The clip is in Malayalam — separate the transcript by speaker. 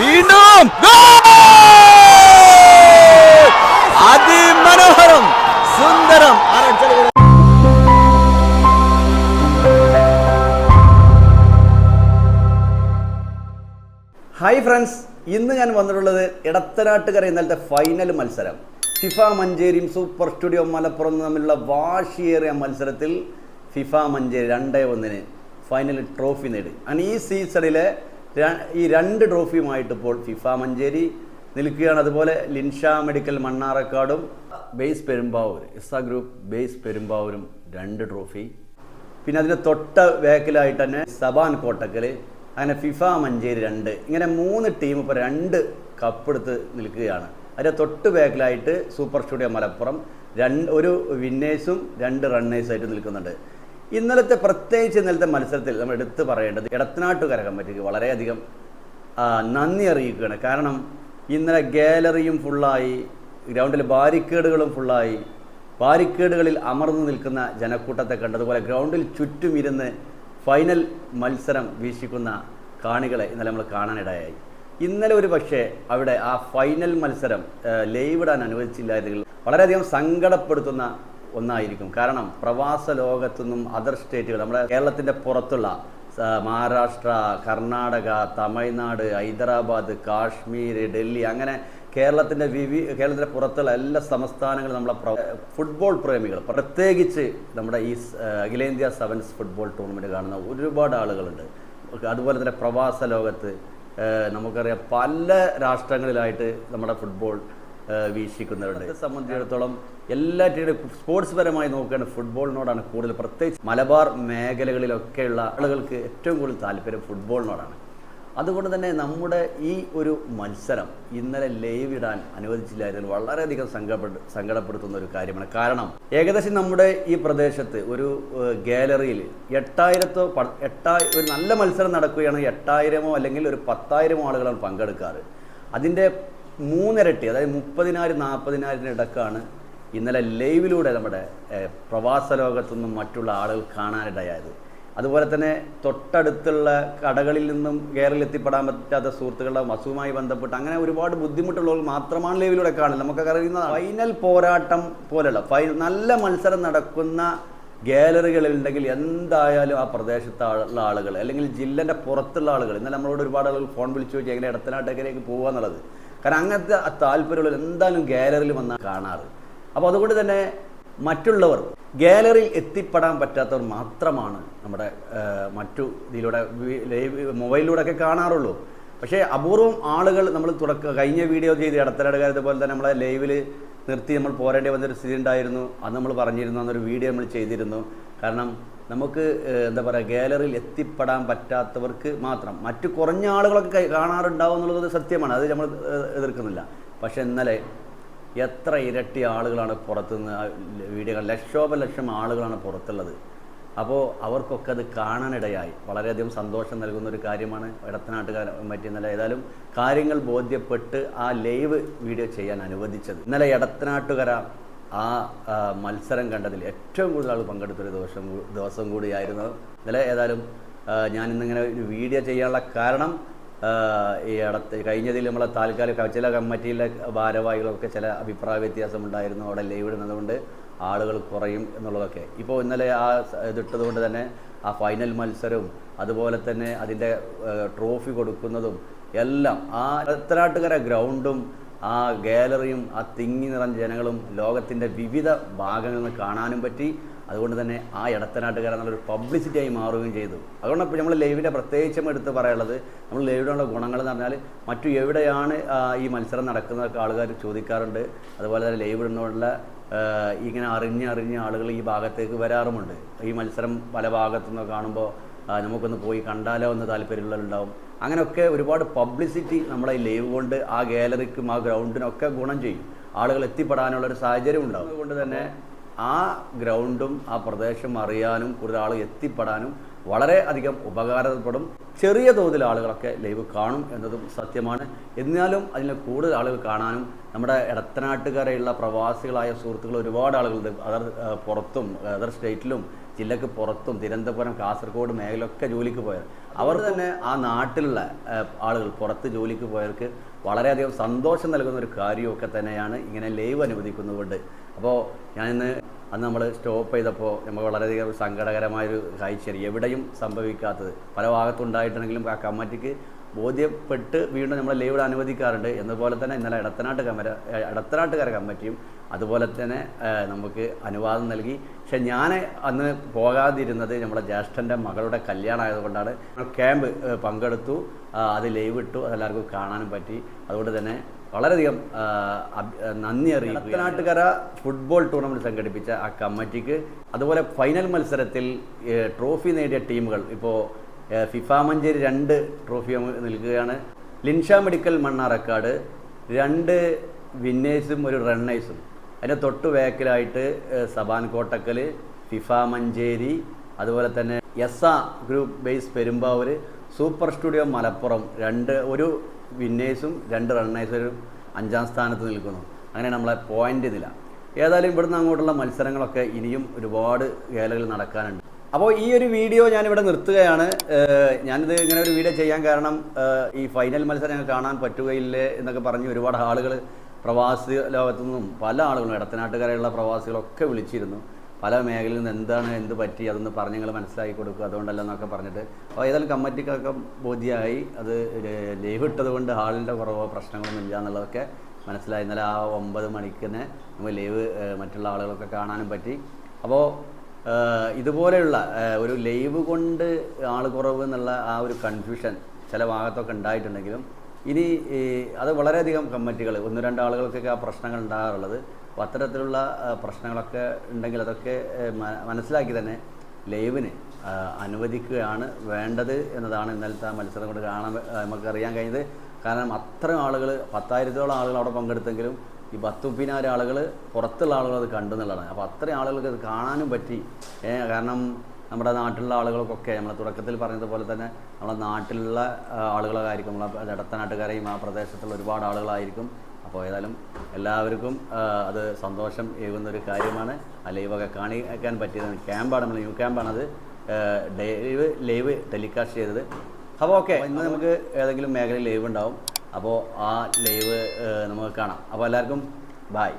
Speaker 1: വീണ്ടും! അതിമനോഹരം സുന്ദരം? ഹായ് ഫ്രണ്ട്സ് ഇന്ന് ഞാൻ വന്നിട്ടുള്ളത് ഇടത്തനാട്ടുകര ഇന്നലത്തെ ഫൈനൽ മത്സരം ഫിഫ മഞ്ചേരിയും സൂപ്പർ സ്റ്റുഡിയോ മലപ്പുറം തമ്മിലുള്ള വാശിയേറിയ മത്സരത്തിൽ ഫിഫ മഞ്ചേരി രണ്ടേ ഒന്നിന് ഫൈനൽ ട്രോഫി നേടി അങ്ങനെ ഈ സീസണിലെ ഈ രണ്ട് ട്രോഫിയുമായിട്ട് ഇപ്പോൾ ഫിഫ മഞ്ചേരി നിൽക്കുകയാണ്. അതുപോലെ ലിൻഷ മെഡിക്കൽ മണ്ണാറക്കാടും ബേസ് പെരുമ്പാവൂർ ഇസ ഗ്രൂപ്പ് ബേസ് പെരുമ്പാവൂരും രണ്ട് ട്രോഫി. പിന്നെ അതിന് തൊട്ട വേക്കിലായിട്ട് തന്നെ സബാൻ കോട്ടക്കൽ അങ്ങനെ ഫിഫ മഞ്ചേരി രണ്ട്. ഇങ്ങനെ മൂന്ന് ടീം ഇപ്പോൾ രണ്ട് കപ്പെടുത്ത് നിൽക്കുകയാണ്. അതിന്റെ തൊട്ട് ബാക്കിലായിട്ട് സൂപ്പർ സ്റ്റുഡിയോ മലപ്പുറം രണ്ട് ഒരു വിന്നേഴ്സും രണ്ട് റണ്ണേഴ്സായിട്ട് നിൽക്കുന്നുണ്ട്. ഇന്നലത്തെ പ്രത്യേകിച്ച് ഇന്നലത്തെ മത്സരത്തിൽ നമ്മൾ എടുത്തു പറയേണ്ടത് ഇടത്തനാട്ടുകര കമ്മിറ്റിക്ക് വളരെയധികം നന്ദി അറിയിക്കുകയാണ്. കാരണം ഇന്നലെ ഗാലറിയും ഫുള്ളായി ഗ്രൗണ്ടിൽ ബാരിക്കേഡുകളും ഫുള്ളായി ബാരിക്കേഡുകളിൽ അമർന്നു നിൽക്കുന്ന ജനക്കൂട്ടത്തെ കണ്ടതുപോലെ ഗ്രൗണ്ടിൽ ചുറ്റും ഇരുന്ന് ഫൈനൽ മത്സരം വീക്ഷിക്കുന്ന കാണികളെ ഇന്നലെ നമ്മൾ കാണാനിടയായി. ഇന്നലെ ഒരു പക്ഷേ അവിടെ ആ ഫൈനൽ മത്സരം ലൈവ് ഇടാൻ അനുവദിച്ചില്ലായിരുന്നെങ്കിൽ വളരെയധികം സങ്കടപ്പെടുത്തുന്ന ഒന്നായിരിക്കും. കാരണം പ്രവാസ ലോകത്തുനിന്നും അതർ സ്റ്റേറ്റുകൾ നമ്മുടെ കേരളത്തിന്റെ പുറത്തുള്ള മഹാരാഷ്ട്ര കർണാടക തമിഴ്നാട് ഹൈദരാബാദ് കാശ്മീർ ഡൽഹി അങ്ങനെ കേരളത്തിന്റെ വിവി കേരളത്തിന്റെ പുറത്തുള്ള എല്ലാ സംസ്ഥാനങ്ങളും നമ്മളെ ഫുട്ബോൾ പ്രേമികൾ. പ്രത്യേകിച്ച് നമ്മുടെ ഈ അഖിലേന്ത്യാ സെവൻസ് ഫുട്ബോൾ ടൂർണമെന്റ് കാണുന്ന ഒരുപാട് ആളുകളുണ്ട്. അതുപോലെ തന്നെ പ്രവാസ ലോകത്ത് നമുക്കറിയാം പല രാഷ്ട്രങ്ങളിലായിട്ട് നമ്മുടെ ഫുട്ബോൾ വീക്ഷിക്കുന്നവരുണ്ട്. സംബന്ധിച്ചിടത്തോളം എല്ലാറ്റിനും സ്പോർട്സ് പരമായി നോക്കുകയാണെങ്കിൽ ഫുട്ബോളിനോടാണ് കൂടുതൽ. പ്രത്യേകിച്ച് മലബാർ മേഖലകളിലൊക്കെയുള്ള ആളുകൾക്ക് ഏറ്റവും കൂടുതൽ താല്പര്യം ഫുട്ബോളിനോടാണ് അതുകൊണ്ട് തന്നെ നമ്മുടെ ഈ ഒരു മത്സരം ഇന്നലെ ലൈവ് ഇടാൻ അനുവദിച്ചില്ലായിരുന്നു വളരെയധികം സങ്കടപ്പെട്ട് സങ്കടപ്പെടുത്തുന്ന ഒരു കാര്യമാണ്. കാരണം ഏകദേശം നമ്മുടെ ഈ പ്രദേശത്ത് ഒരു ഗാലറിയിൽ എട്ടായിരത്തോ പ- എട്ടായി ഒരു നല്ല മത്സരം നടക്കുകയാണെങ്കിൽ എട്ടായിരമോ അല്ലെങ്കിൽ ഒരു പത്തായിരമോ ആളുകളാണ് പങ്കെടുക്കാറ്. അതിന്റെ മൂന്നിരട്ടി അതായത് മുപ്പതിനായിരം നാൽപ്പതിനായിരത്തിന് ഇടക്കാണ് ഇന്നലെ ലൈവിലൂടെ നമ്മുടെ പ്രവാസ ലോകത്തു നിന്നും മറ്റുള്ള ആളുകൾ കാണാനിടയായത്. അതുപോലെ തന്നെ തൊട്ടടുത്തുള്ള കടകളിൽ നിന്നും കേരളത്തിൽ എത്തിപ്പെടാൻ പറ്റാത്ത സുഹൃത്തുക്കളുടെ വസുവുമായി ബന്ധപ്പെട്ട് അങ്ങനെ ഒരുപാട് ബുദ്ധിമുട്ടുള്ളവർ മാത്രമാണ് ലൈവിലൂടെ കാണുന്നത്. നമുക്കൊക്കെ അറിയുന്ന ഫൈനൽ പോരാട്ടം പോലെയുള്ള ഫൈ നല്ല മത്സരം നടക്കുന്ന ഗാലറികളിൽ ഉണ്ടെങ്കിൽ എന്തായാലും ആ പ്രദേശത്തുള്ള ആളുകൾ അല്ലെങ്കിൽ ജില്ലന്റെ പുറത്തുള്ള ആളുകൾ ഇന്നലെ നമ്മളോട് ഒരുപാട് ആളുകൾ ഫോൺ വിളിച്ചു ചോദിച്ചു എങ്ങനെ ഇടത്തനാട്ടേക്കിലേക്ക് പോകുക എന്നുള്ളത്. കാരണം അങ്ങനത്തെ താല്പര്യമുള്ള എന്തായാലും ഗാലറിയിൽ വന്നാൽ കാണാറ്. അപ്പോൾ അതുകൊണ്ട് തന്നെ മറ്റുള്ളവർ ഗാലറിയിൽ എത്തിപ്പെടാൻ പറ്റാത്തവർ മാത്രമാണ് നമ്മുടെ മറ്റു ഇതിലൂടെ മൊബൈലിലൂടെ ഒക്കെ കാണാറുള്ളൂ. പക്ഷേ അപൂർവം ആളുകൾ നമ്മൾ തുടക്ക കഴിഞ്ഞ വീഡിയോ ചെയ്ത് ഇടത്തരടുകാരത്തെ പോലെ തന്നെ നമ്മളെ ലൈവിൽ നിർത്തി നമ്മൾ പോരേണ്ടി വന്നൊരു സ്ഥിതി ഉണ്ടായിരുന്നു. അത് നമ്മൾ പറഞ്ഞിരുന്നു അന്നൊരു വീഡിയോ നമ്മൾ ചെയ്തിരുന്നു. കാരണം നമുക്ക് എന്താ പറയുക ഗാലറിയിൽ എത്തിപ്പെടാൻ പറ്റാത്തവർക്ക് മാത്രം മറ്റു കുറഞ്ഞ ആളുകളൊക്കെ കാണാറുണ്ടാവും എന്നുള്ളത് സത്യമാണ്. അത് നമ്മൾ എതിർക്കുന്നില്ല. പക്ഷേ ഇന്നലെ എത്ര ഇരട്ടി ആളുകളാണ് പുറത്തുനിന്ന് വീഡിയോ. ലക്ഷോപലക്ഷം ആളുകളാണ് പുറത്തുള്ളത്. അപ്പോൾ അവർക്കൊക്കെ അത് കാണാനിടയായി. വളരെയധികം സന്തോഷം നൽകുന്ന ഒരു കാര്യമാണ് ഇടത്തനാട്ടുകാർ മറ്റേ ഇന്നലെ ഏതായാലും കാര്യങ്ങൾ ബോധ്യപ്പെട്ട് ആ ലൈവ് വീഡിയോ ചെയ്യാൻ അനുവദിച്ചത്. ഇന്നലെ ഇടത്തനാട്ടുകര ആ മത്സരം കണ്ടതിൽ ഏറ്റവും കൂടുതൽ ആൾ പങ്കെടുത്തൊരു ദിവസം ദിവസം കൂടിയായിരുന്നു. ഇന്നലെ ഏതായാലും ഞാനിന്നിങ്ങനെ ഒരു വീഡിയോ ചെയ്യാനുള്ള കാരണം ഈ അടുത്ത് കഴിഞ്ഞതിൽ നമ്മളെ താൽക്കാലിക ചില കമ്മിറ്റിയിലെ ഭാരവാഹികളൊക്കെ ചില അഭിപ്രായ വ്യത്യാസം ഉണ്ടായിരുന്നു അവിടെ ലൈവ് ഇടുന്നതുകൊണ്ട്. ആളുകൾ കുറയും എന്നുള്ളതൊക്കെ. ഇപ്പോൾ ഇന്നലെ ആ ഇതിട്ടതുകൊണ്ട് തന്നെ ആ ഫൈനൽ മത്സരവും അതുപോലെ തന്നെ അതിന്റെ ട്രോഫി കൊടുക്കുന്നതും എല്ലാം ആ എത്രാട്ടുകര ഗ്രൗണ്ടും ആ ഗാലറിയും ആ തിങ്ങി നിറഞ്ഞ ജനങ്ങളും ലോകത്തിന്റെ വിവിധ ഭാഗങ്ങളിൽ നിന്ന് കാണാനും പറ്റി. അതുകൊണ്ട് തന്നെ ആ ഇടത്തനാട്ടുകാരൻ നല്ലൊരു പബ്ലിസിറ്റിയായി മാറുകയും ചെയ്തു. അതുകൊണ്ട് ഇപ്പോൾ നമ്മൾ ലൈവിന്റെ പ്രത്യേകിച്ചും എടുത്ത് പറയാനുള്ളത്. നമ്മൾ ലൈവിലുള്ള ഗുണങ്ങൾ എന്ന് പറഞ്ഞാൽ മറ്റു എവിടെയാണ് ഈ മത്സരം നടക്കുന്നതൊക്കെ ആൾക്കാർ ചോദിക്കാറുണ്ട്. അതുപോലെ തന്നെ ലൈവ് ഇങ്ങനെ അറിഞ്ഞ് അറിഞ്ഞ് ആളുകൾ ഈ ഭാഗത്തേക്ക് വരാറുമുണ്ട്. ഈ മത്സരം പല ഭാഗത്തു നിന്ന് കാണുമ്പോൾ നമുക്കൊന്ന് പോയി കണ്ടാലോ എന്ന് താല്പര്യമുള്ളവരുണ്ടാവും. അങ്ങനെയൊക്കെ ഒരുപാട് പബ്ലിസിറ്റി നമ്മളെ ഈ ലൈവ് കൊണ്ട് ആ ഗാലറിക്കും ആ ഗ്രൗണ്ടിനൊക്കെ ഗുണം ചെയ്യും. ആളുകൾ എത്തിപ്പെടാനുള്ള ഒരു സാഹചര്യം ഉണ്ടാവും അതുകൊണ്ട് തന്നെ ആ ഗ്രൗണ്ടും ആ പ്രദേശം അറിയാനും ആൾ എത്തിപ്പെടാനും വളരെ അധികം ഉപകാരപ്പെടും. ചെറിയ തോതിൽ ആളുകളൊക്കെ ലൈവ് കാണും എന്നതും സത്യമാണ്. എന്നാലും അതിനെ കൂടുതൽ ആളുകൾ കാണാനും നമ്മുടെ ഇടത്തനാട്ടുകാരെയുള്ള പ്രവാസികളായ സുഹൃത്തുക്കൾ ഒരുപാട് ആളുകളുണ്ട് അതർ പുറത്തും അതർ സ്റ്റേറ്റിലും ജില്ലക്ക് പുറത്തും തിരുവനന്തപുരം കാസർഗോഡ് മേഖലയൊക്കെ ജോലിക്ക് പോയത് അവർ തന്നെ ആ നാട്ടിലുള്ള ആളുകൾ പുറത്ത് ജോലിക്ക് പോയവർക്ക് വളരെയധികം സന്തോഷം നൽകുന്ന ഒരു കാര്യമൊക്കെ തന്നെയാണ് ഇങ്ങനെ ലൈവ് അനുവദിക്കുന്നതുകൊണ്ട്. അപ്പോൾ ഞാനിന്ന് അന്ന് നമ്മൾ സ്റ്റോപ്പ് ചെയ്തപ്പോൾ നമുക്ക് വളരെയധികം സങ്കടകരമായൊരു കാഴ്ചയാണ് എവിടെയും സംഭവിക്കാത്തത്. പല ഭാഗത്തുണ്ടായിട്ടുണ്ടെങ്കിലും ആ കമ്മിറ്റിക്ക് ബോധ്യപ്പെട്ട് വീണ്ടും നമ്മൾ ലൈവ് അനുവദിക്കാറുണ്ട്. എന്നതുപോലെ തന്നെ ഇന്നലെ ഇടത്തനാട്ട് കമര ഇടത്തനാട്ടുകാര കമ്മിറ്റിയും അതുപോലെ തന്നെ നമുക്ക് അനുവാദം നൽകി. പക്ഷെ ഞാൻ അന്ന് പോകാതിരുന്നത് നമ്മുടെ ജ്യേഷ്ഠന്റെ മകളുടെ കല്യാണം ആയതുകൊണ്ടാണ് ക്യാമ്പ് പങ്കെടുത്തു. അത് ലൈവ് ഇട്ടു. അതെല്ലാവർക്കും കാണാനും പറ്റി. അതുകൊണ്ട് തന്നെ വളരെയധികം നന്ദി അറിയിക്കും നാട്ടുകര ഫുട്ബോൾ ടൂർണമെന്റ് സംഘടിപ്പിച്ച ആ കമ്മിറ്റിക്ക് അതുപോലെ ഫൈനൽ മത്സരത്തിൽ ട്രോഫി നേടിയ ടീമുകൾ ഇപ്പോൾ ഫിഫ മഞ്ചേരി രണ്ട് ട്രോഫി നൽകുകയാണ് ലിൻഷ മെഡിക്കൽ മണ്ണാറക്കാട് രണ്ട് വിന്നേഴ്സും ഒരു റണ്ണേഴ്സും. അതിന്റെ തൊട്ട് വേക്കിലായിട്ട് സബാൻ കോട്ടക്കൽ ഫിഫ മഞ്ചേരി അതുപോലെ തന്നെ എസ് ആ group base Perumbavoor super studio Malappuram രണ്ട് ഒരു വിന്നേഴ്സും രണ്ട് റണ്ണേഴ്സും അഞ്ചാം സ്ഥാനത്ത് നിൽക്കുന്നു. അങ്ങനെ നമ്മളെ പോയിന്റ് നില ഏതായാലും ഇവിടുന്ന് അങ്ങോട്ടുള്ള മത്സരങ്ങളൊക്കെ ഇനിയും ഒരുപാട് വേലകൾ നടക്കാനുണ്ട്. അപ്പോൾ ഈ ഒരു വീഡിയോ ഞാനിവിടെ നിർത്തുകയാണ്. ഞാനിത് ഇങ്ങനെ ഒരു വീഡിയോ ചെയ്യാൻ കാരണം ഈ ഫൈനൽ മത്സരം കാണാൻ പറ്റുകയില്ലേ എന്നൊക്കെ പറഞ്ഞ് ഒരുപാട് ആളുകൾ പ്രവാസി ലോകത്തു നിന്നും പല ആളുകളും ഇടത്തനാട്ടുകാരെയുള്ള പ്രവാസികളൊക്കെ വിളിച്ചിരുന്നു. പല മേഖലയിൽ നിന്ന് എന്താണ് എന്ത് പറ്റി അതൊന്ന് പറഞ്ഞ് നിങ്ങൾ മനസ്സിലാക്കി കൊടുക്കുക അതുകൊണ്ടല്ല എന്നൊക്കെ പറഞ്ഞിട്ട്. അപ്പോൾ ഏതായാലും കമ്മിറ്റിക്കൊക്കെ ബോധ്യമായി. അത് ലീവ് ഇട്ടത് കൊണ്ട് ഹാളിന്റെ കുറവോ പ്രശ്നങ്ങളൊന്നും ഇല്ല എന്നുള്ളതൊക്കെ മനസ്സിലായി. ഇന്നലെ ആ ഒമ്പത് മണിക്ക് തന്നെ നമുക്ക് ലീവ് മറ്റുള്ള ആളുകളൊക്കെ കാണാനും പറ്റി. അപ്പോൾ ഇതുപോലെയുള്ള ഒരു ലൈവ് കൊണ്ട് ആൾ കുറവ് എന്നുള്ള ആ ഒരു കൺഫ്യൂഷൻ ചില ഭാഗത്തൊക്കെ ഉണ്ടായിട്ടുണ്ടെങ്കിലും ഇനി അത് വളരെയധികം കമ്മിറ്റികൾ ഒന്ന് രണ്ട് ആളുകൾക്കൊക്കെ ആ പ്രശ്നങ്ങൾ ഉണ്ടാകാറുള്ളത്. അപ്പോൾ അത്തരത്തിലുള്ള പ്രശ്നങ്ങളൊക്കെ ഉണ്ടെങ്കിൽ അതൊക്കെ മനസ്സിലാക്കി തന്നെ ലൈവിന് അനുവദിക്കുകയാണ് വേണ്ടത് എന്നതാണ് ഇന്നലത്തെ ആ മത്സരം കൊണ്ട് കാണാൻ ആ, നമുക്ക് അറിയാൻ കഴിഞ്ഞത്. കാരണം അത്രയും ആളുകൾ പത്തായിരത്തോളം ആളുകൾ അവിടെ പങ്കെടുത്തെങ്കിലും ഈ പത്തുപ്പിനാരെ ആളുകൾ പുറത്തുള്ള ആളുകൾ അത് കണ്ടു എന്നുള്ളതാണ് അപ്പോൾ അത്രയും ആളുകൾക്ക് അത് കാണാനും പറ്റി. കാരണം നമ്മുടെ നാട്ടിലുള്ള ആളുകൾക്കൊക്കെ നമ്മൾ തുടക്കത്തിൽ പറഞ്ഞതുപോലെ തന്നെ നമ്മുടെ നാട്ടിലുള്ള ആളുകളായിരിക്കും. നമ്മളെ ഇടത്തനാട്ടുകാരെയും ആ പ്രദേശത്തുള്ള ഒരുപാട് ആളുകളായിരിക്കും. അപ്പോൾ ഏതായാലും എല്ലാവർക്കും അത് സന്തോഷം ഏകുന്ന ഒരു കാര്യമാണ്. ആ ലൈവൊക്കെ കാണിക്കാൻ പറ്റിയത് ക്യാമ്പാണ് നമ്മൾ ന്യൂ ക്യാമ്പാണത്. ലൈവ് ലൈവ് ടെലികാസ്റ്റ് ചെയ്തത്. അപ്പോൾ ഓക്കെ ഇന്ന് നമുക്ക് ഏതെങ്കിലും മേഖലയിൽ ലൈവ് ഉണ്ടാവും. അപ്പോൾ ആ ലൈവ് നമുക്ക് കാണാം. അപ്പോൾ എല്ലാവർക്കും ബായ്